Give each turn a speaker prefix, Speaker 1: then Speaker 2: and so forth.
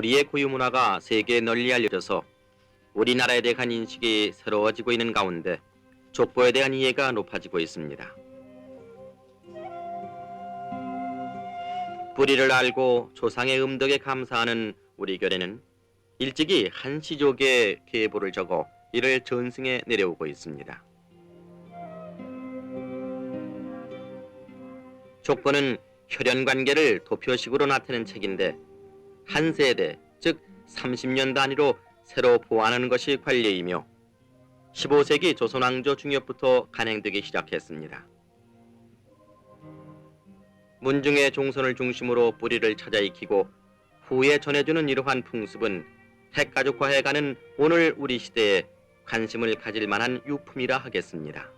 Speaker 1: 우리의 고유 문화가 세계에 널리 알려져서 우리나라에 대한 인식이 새로워지고 있는 가운데 족보에 대한 이해가 높아지고 있습니다. 뿌리를 알고 조상의 음덕에 감사하는 우리 교례는 일찍이 한시족의 계보를 적어 이를 전승해 내려오고 있습니다. 족보는 혈연 관계를 도표식으로 나타낸 책인데 한 세대, 즉 30년 단위로 새로 보완하는 것이 관례이며 15세기 조선 왕조 중엽부터 간행되기 시작했습니다. 문중의 종선을 중심으로 뿌리를 찾아 익히고 후에 전해주는 이러한 풍습은 핵가족화해가는 오늘 우리 시대에 관심을 가질 만한 유품이라 하겠습니다.